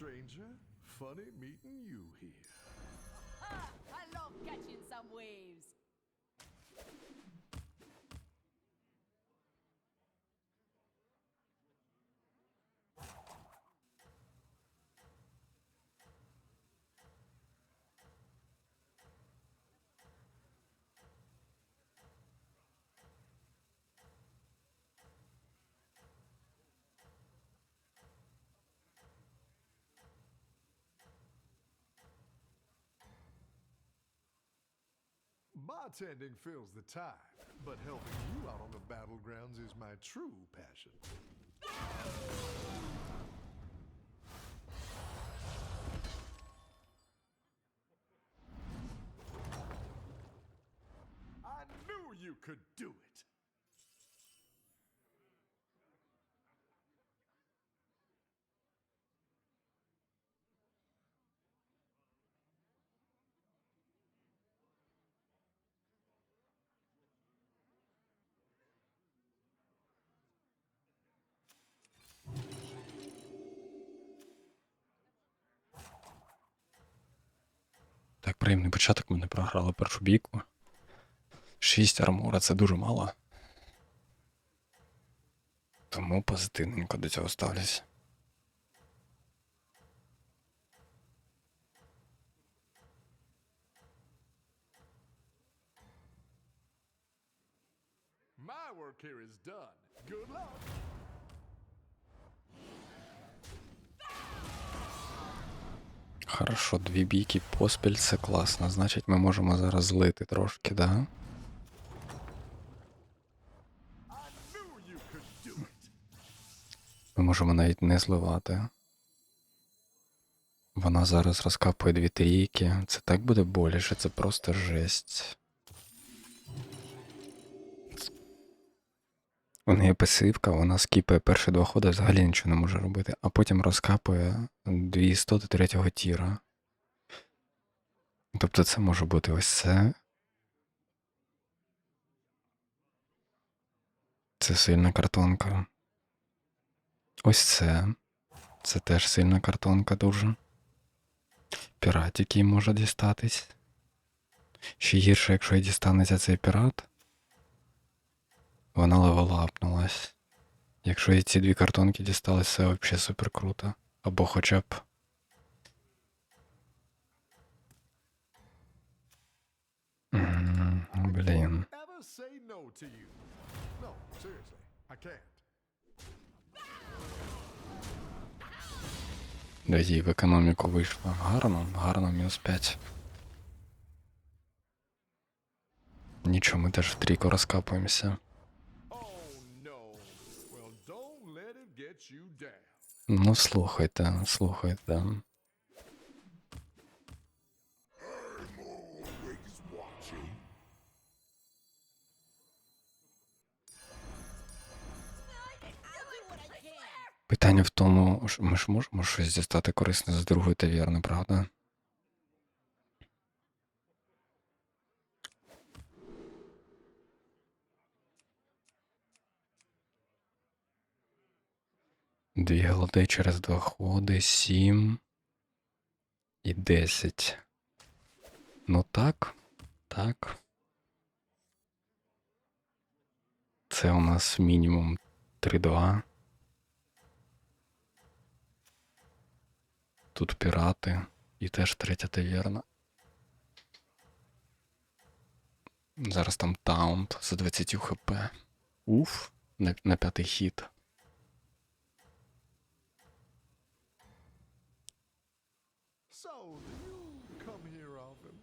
stranger. Funny meeting you here. Ah, I love catching some waves. Bartending fills the time, but helping you out on the battlegrounds is my true passion. I knew you could do Так, приємний початок. Ми не програли першу бійку. 6 армора це дуже мало. Тому позитивненько до цього ставлюсь. Хорошо, дві бійки поспіль, це класно. Значить, ми можемо зараз злити трошки, да? Ми можемо навіть не зливати. Вона зараз розкапує дві трійки. Це так буде боліше, це просто жесть. У неї пасивка, вона скіпає перші два ходи, взагалі нічого не може робити, а потім розкапує дві істоти третього тіра. Тобто це може бути ось це. Це сильна картонка. Ось це. Це теж сильна картонка дуже. Пірат, який може дістатись. Ще гірше, якщо і дістанеться цей пірат. Вона левелапнулась. Якщо і ці дві картонки дістались, це взагалі супер круто. Або хоча б. Блін. Can't. Дивіться, в економіку вийшло. Гарно, гарно, мінус 5. Нічого, ми теж в трійку розкапуємося. Ну, слухайте, слухайте. Питання в тому, ми ж можемо щось дістати корисне з другої таверни, правда? Дві голди через два ходи, сім і десять. Ну так, так. Це у нас мінімум 3-2. Тут пірати і теж третя таверна. Зараз там таунт за 20 хп. Уф, на, на п'ятий хід.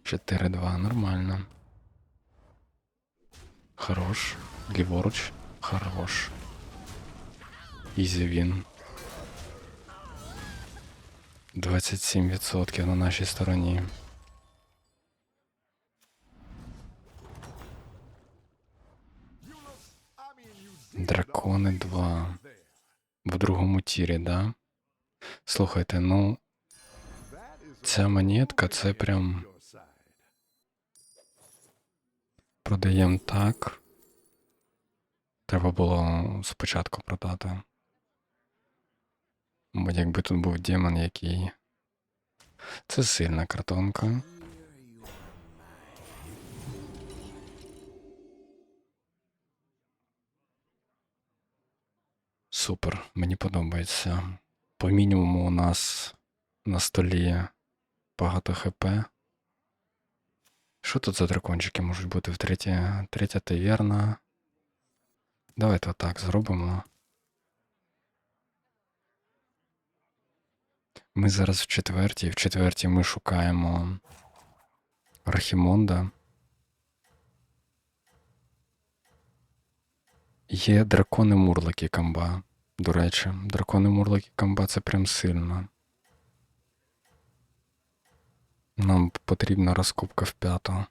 4-2, нормально. Хорош. Ліворуч. Хорош. Ізі він. 27% на нашій стороні. Дракони 2. В другому тірі, да? Слухайте, ну, ця монетка це прям продаємо так. Треба було спочатку продати. Бо якби тут був демон, який. Це сильна картонка. Супер, мені подобається. По мінімуму у нас на столі багато ХП. Що тут за дракончики можуть бути в третя, таверна? Давайте отак зробимо. Ми зараз в четвертій. В четвертій ми шукаємо Архімонда. Є дракони мурлики камба. До речі, дракони мурлики камба це прям сильно. Нам потрібна розкупка в п'яту.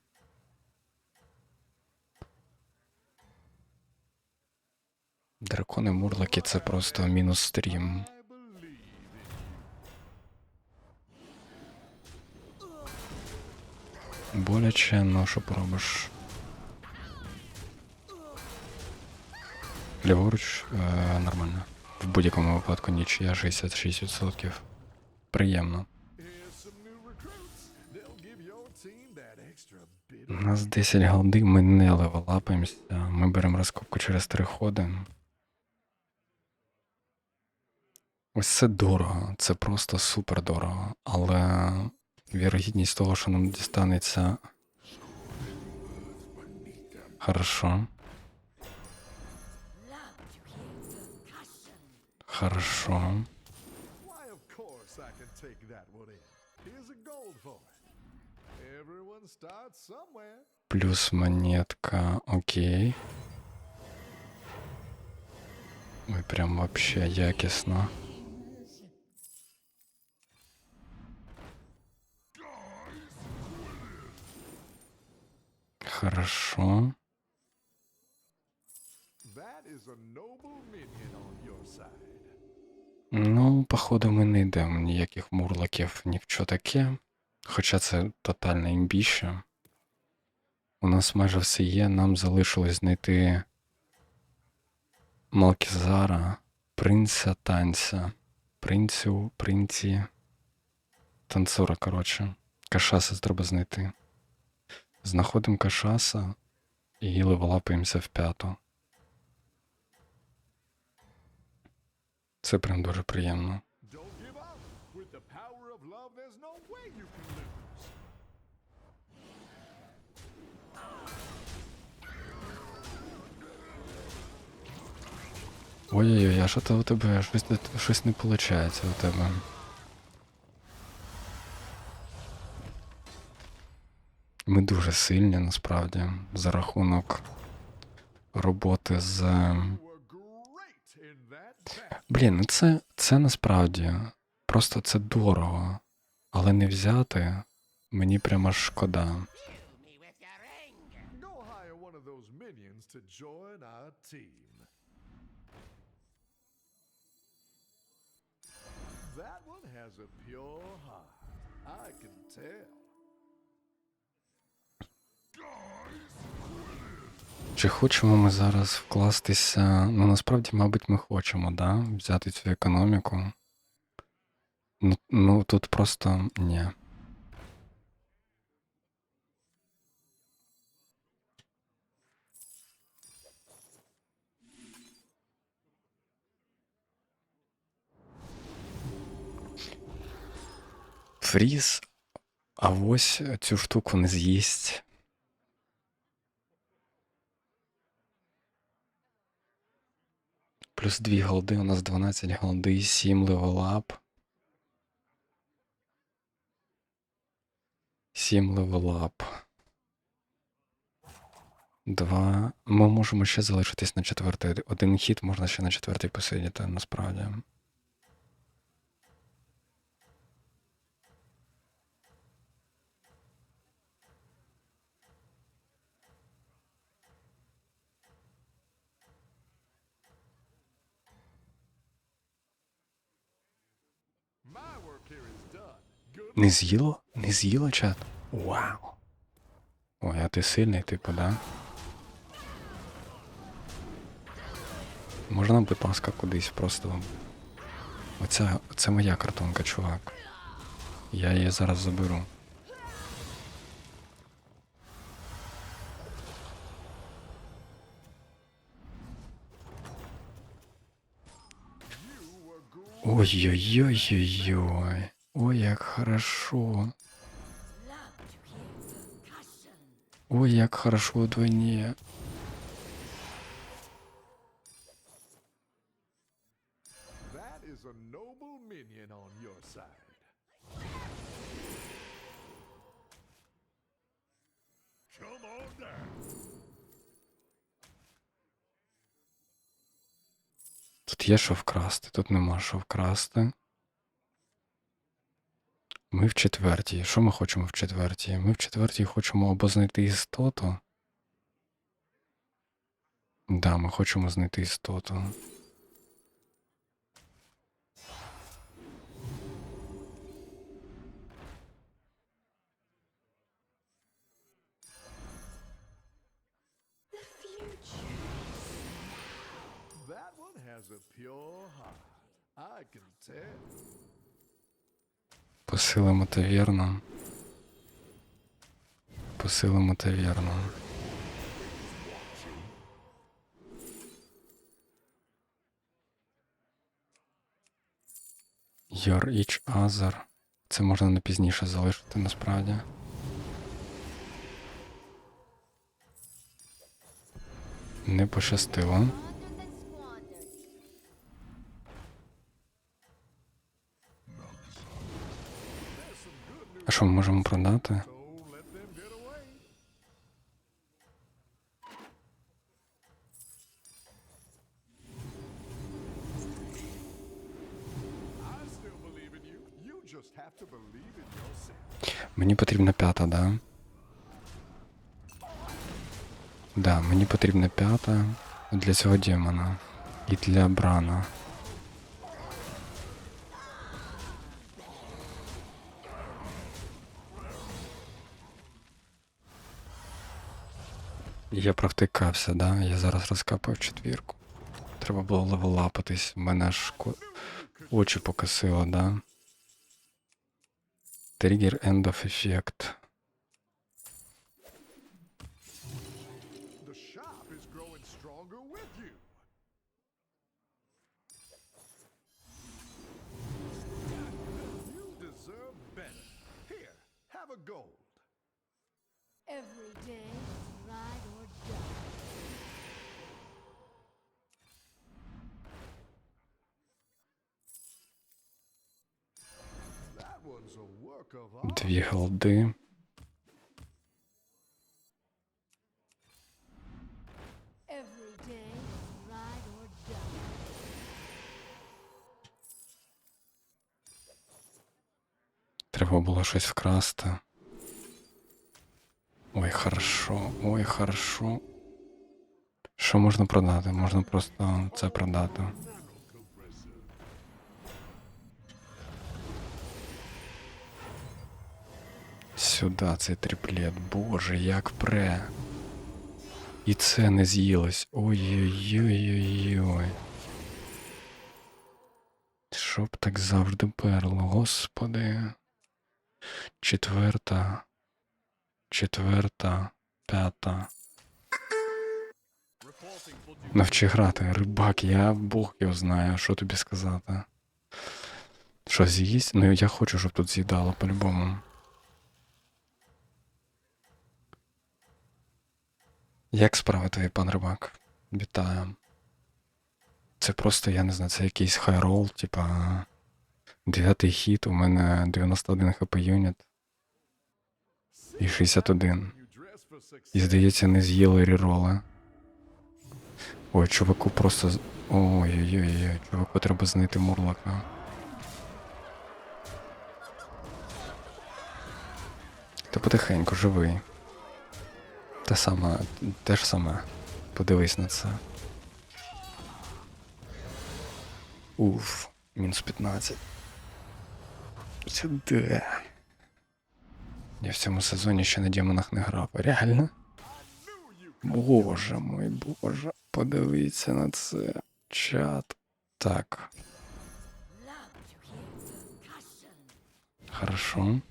Дракони мурлики це просто мінус стрім. Боляче, ну що поробиш. Ліворуч е, нормально. В будь-якому випадку нічия 66%. Приємно. У нас 10 голди, ми не левелапаємося. Ми беремо розкопку через 3 ходи. Ось це дорого, це просто супер дорого. Але вірогідність того, що нам дістанеться. Хорошо. Хорошо. Плюс монетка, окей. Ой, прям вообще якісно. Хорошо. Ну, походу, ми не йдемо ніяких мурлоків, ні в що таке. Хоча це тотальне імбіще. У нас майже все є, нам залишилось знайти Малкізара, принца танця, принцю, принці, танцора, коротше. Кашаса треба знайти. Знаходимо кашаса і левелапаємося в п'яту. Це прям дуже приємно. Ой-ой-ой, а що то у тебе? Щось не, щось не виходить у тебе. Ми дуже сильні насправді за рахунок роботи з. Battle. Блін, ну це, це насправді просто це дорого. Але не взяти мені прямо шкода. Go hire one of those minions to join our team. Has a pure heart. I can tell. Чи хочемо ми зараз вкластися? Ну насправді, мабуть, ми хочемо, да? Взяти цю економіку. Ну, ну тут просто ні. Фріз, а ось цю штуку не з'їсть. Плюс 2 голди, у нас 12 голди, 7 левелап. 7 левелап. 2. Ми можемо ще залишитись на четвертий. Один хід можна ще на четвертий посидіти, насправді. Не з'їло? Не з'їло чат? Вау. Ой, а ти сильний, типу, да? Можна, будь ласка, кудись просто Оця, це моя картонка, чувак. Я її зараз заберу. Ой-ой-ой-ой-ой. Ой, як хорошо. Ой, як хорошо вдвойне. Тут є що вкрасти, тут нема що вкрасти. Ми в четвертій. Що ми хочемо в четвертій? Ми в четвертій хочемо або знайти істоту. Да, ми хочемо знайти істоту. I can tell. Посилимо таверну. Посилимо таверну. Your each other. Це можна на пізніше залишити насправді. Не пощастило. To believe in yourself. Мені потрібна п'ята, да? Да, мені потрібна п'ята для цього демона. І для Брана. Я провтикався, да? Я зараз розкапав четвірку. Треба було левелапатись, в мене аж ко- очі покосило, да? Триггер End of Effect. The shop Дві голди. Треба було щось вкрасти. Ой, хорошо, ой, хорошо. Що можна продати? Можна просто це продати. Сюди цей триплет. Боже, як пре. І це не з'їлось. Ой-ой-ой-ой-ой. Щоб так завжди перло, господи. Четверта. Четверта. П'ята. Навчи грати, рибак, я Бог його знаю, що тобі сказати. Що з'їсть? Ну я хочу, щоб тут з'їдало по-любому. Як справи твої, пан рибак? Вітаю. Це просто, я не знаю, це якийсь хайрол, типа. Дев'ятий хід, у мене 91 хп юніт і 61. You dress for success. І здається, не з'їли ріроли. Ой, чуваку просто. Ой-ой-ой, чуваку треба знайти мурлака. Та потихеньку живий. Те саме, те ж саме. Подивись на це. Уф, мінус 15. Сюди. Я в цьому сезоні ще на демонах не грав. Реально? Боже мой, боже, подивіться на це. Чат. Так. Хорошо.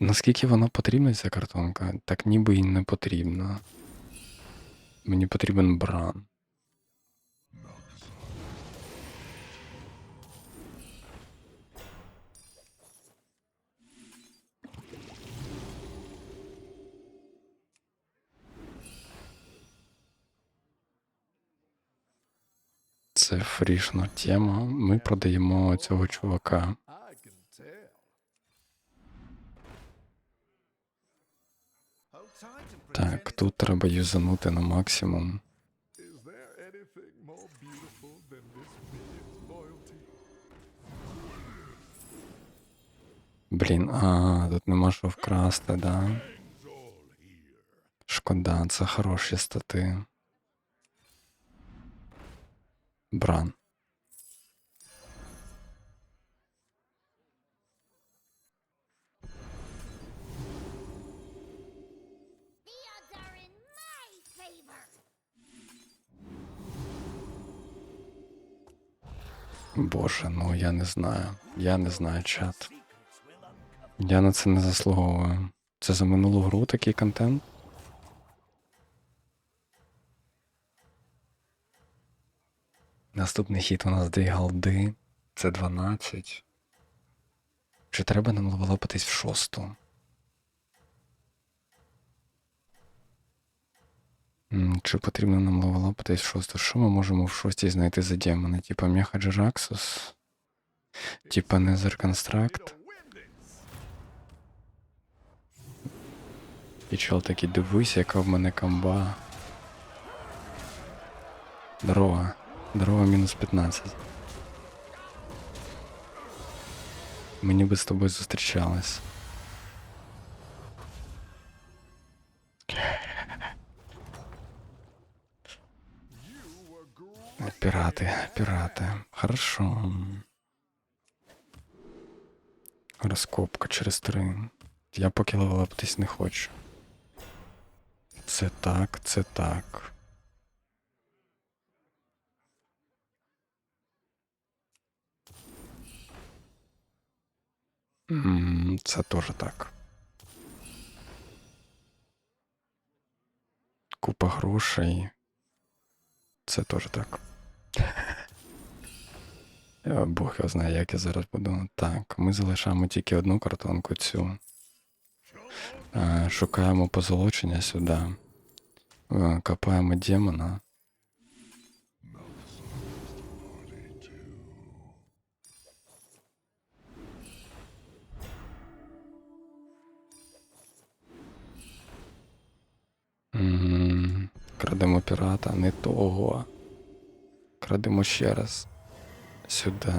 Наскільки вона потрібна, ця картонка? Так ніби і не потрібна. Мені потрібен бран. Це фрішна тема. Ми продаємо цього чувака. Так, тут треба юзанути на максимум. Блін, а, тут нема що вкрасти, да? Шкода, це хороші стати. Бран. Боже, ну я не знаю. Я не знаю, чат. Я на це не заслуговую. Це за минулу гру такий контент? Наступний хід у нас дві голди. Це 12. Чи треба нам левелопатись в шосту? Чи потрібно нам левелопатись в шосту? Що ми можемо в шостій знайти за демона? Типа Меха Джераксус? Типа Незер Констракт? І чел такий, дивись, яка в мене камба. Здорово. Здорово, мінус 15. Ми ніби з тобою зустрічались. Пірати, пірати. Хорошо. Розкопка через три. Я поки левелептись не хочу. Це так, це так. Це теж так. Купа грошей. Це теж так. Е, Бог його знає, як я зараз буду. Так, ми залишаємо тільки одну картонку цю. Е, Шукаємо позолочення сюди. Е, Копаємо демона. Крадемо пірата, не того. Крадемо ще раз. Сюди.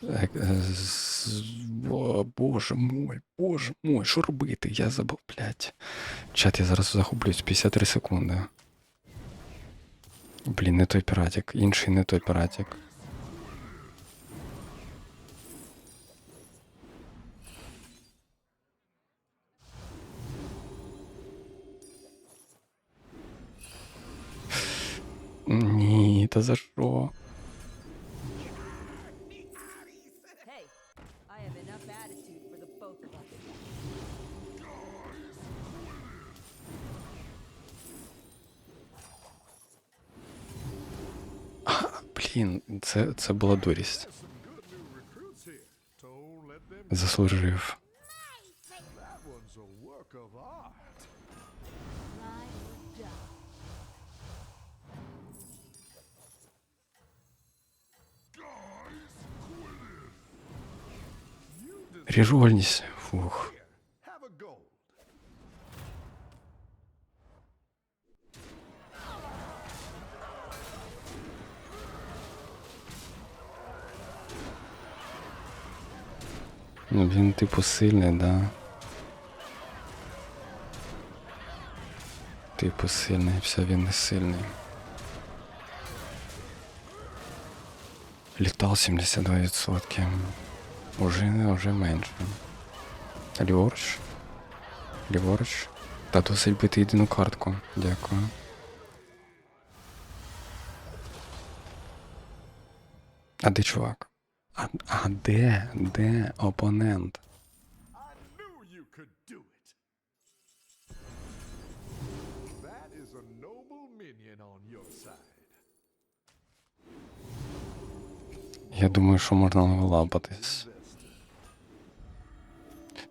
Так, е, О, боже мой, боже мой, що робити? Я забув, блядь. Чат, я зараз загублюсь 53 секунди. Блін, не той піратик, інший не той піратик. Та за що? Блін, це, це була дурість. Some Ріжольність. Фух. Ну, він типу сильний, да. Типу сильний, все він не сильний. Літал 72%. Уже, уже менше. Ліворуч. Ліворуч. Та досить бити єдину картку. Дякую. А де чувак? А, а де? Де опонент? Я думаю, що можна лапатись.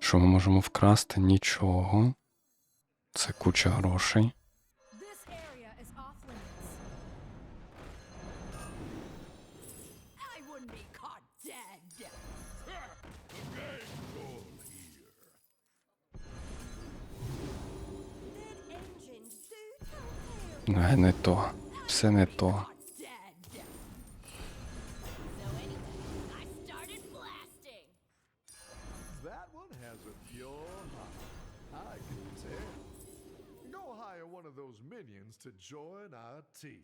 Що ми можемо вкрасти? Нічого. Це куча грошей. Не, не то. Все не то. Team.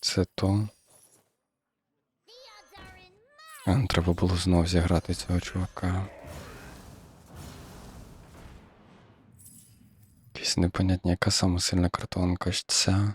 Це то. А, треба було знов зіграти цього чувака. Якісь непонятні, яка сама сильна картонка ж ця.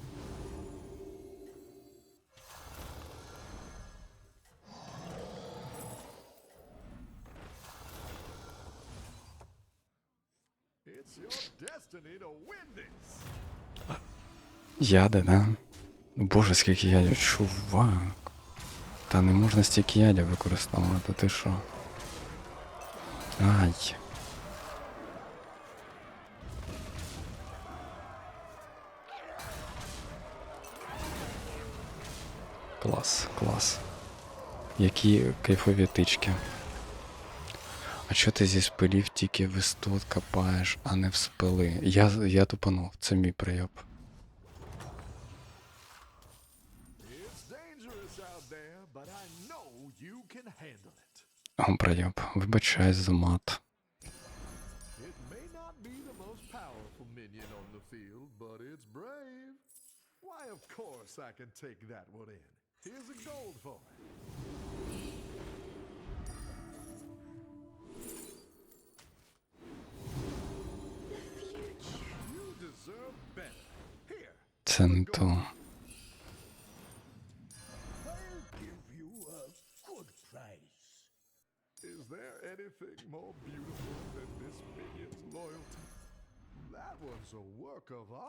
Яди, да? Боже, скільки ядів, чувак. Та не можна стільки ядів використовувати, ти що? Ай. Клас, клас. Які кайфові тички. А чого ти зі спилів тільки в істот копаєш, а не в спили? Я, я тупанув, це мій прийоб. О, прийоб. Вибачаюсь за мат. Why, of course I can take that one in. Here's a gold for it. Це то.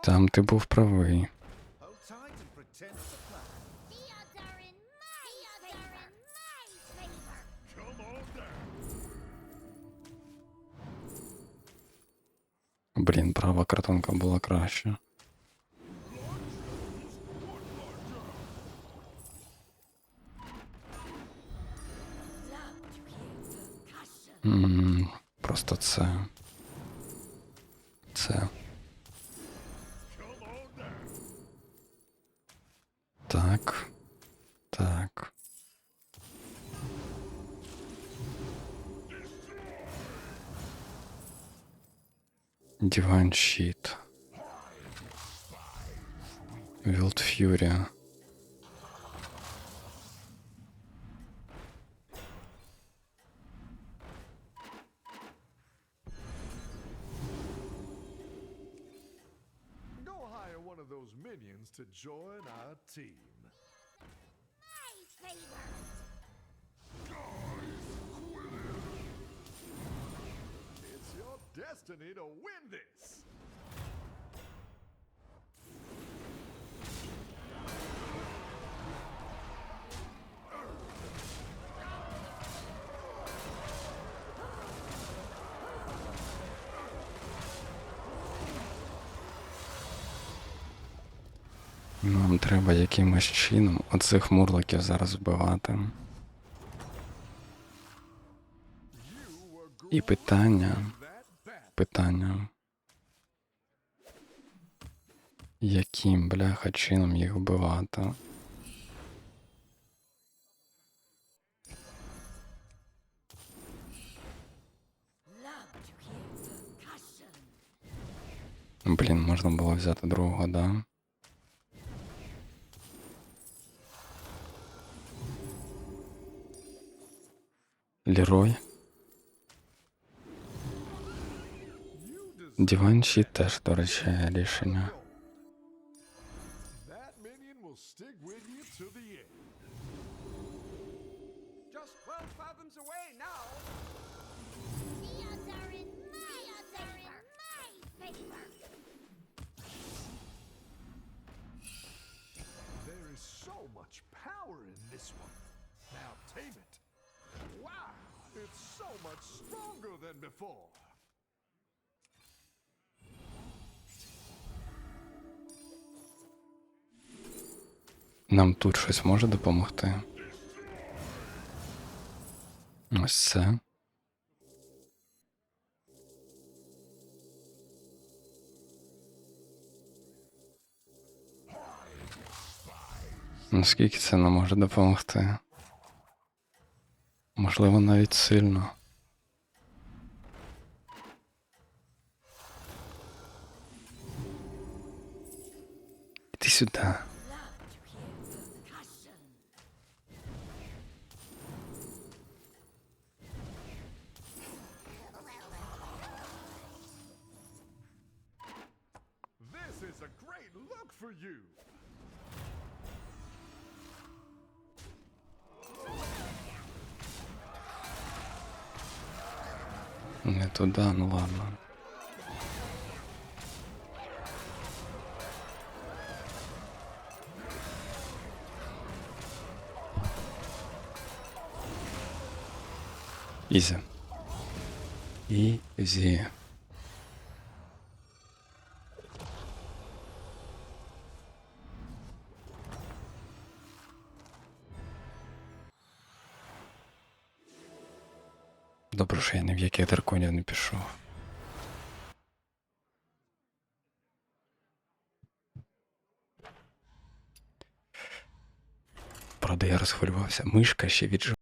Там ты был правий. Блин, права картонка была краща. Просто це. Це. Так. Так. Divine Sheet. Wild Fury. Minions to join our team. My favorite! Guys, It's your destiny to win this! Нам треба якимось чином оцих мурликів зараз вбивати. І питання, питання. Яким бляха чином їх вбивати? Блін, можна було взяти другого, да? Лерой. Діванші теж, до речі, рішення. Much stronger than before. Нам тут щось може допомогти. Ось це. Наскільки це нам може допомогти? Можливо, навіть сильно. You. Не туди, ну ладно. Ізі. Ізі. Добре, що я ні в яких драконів не пішов. Правда, я розхвилювався. Мишка ще віджив.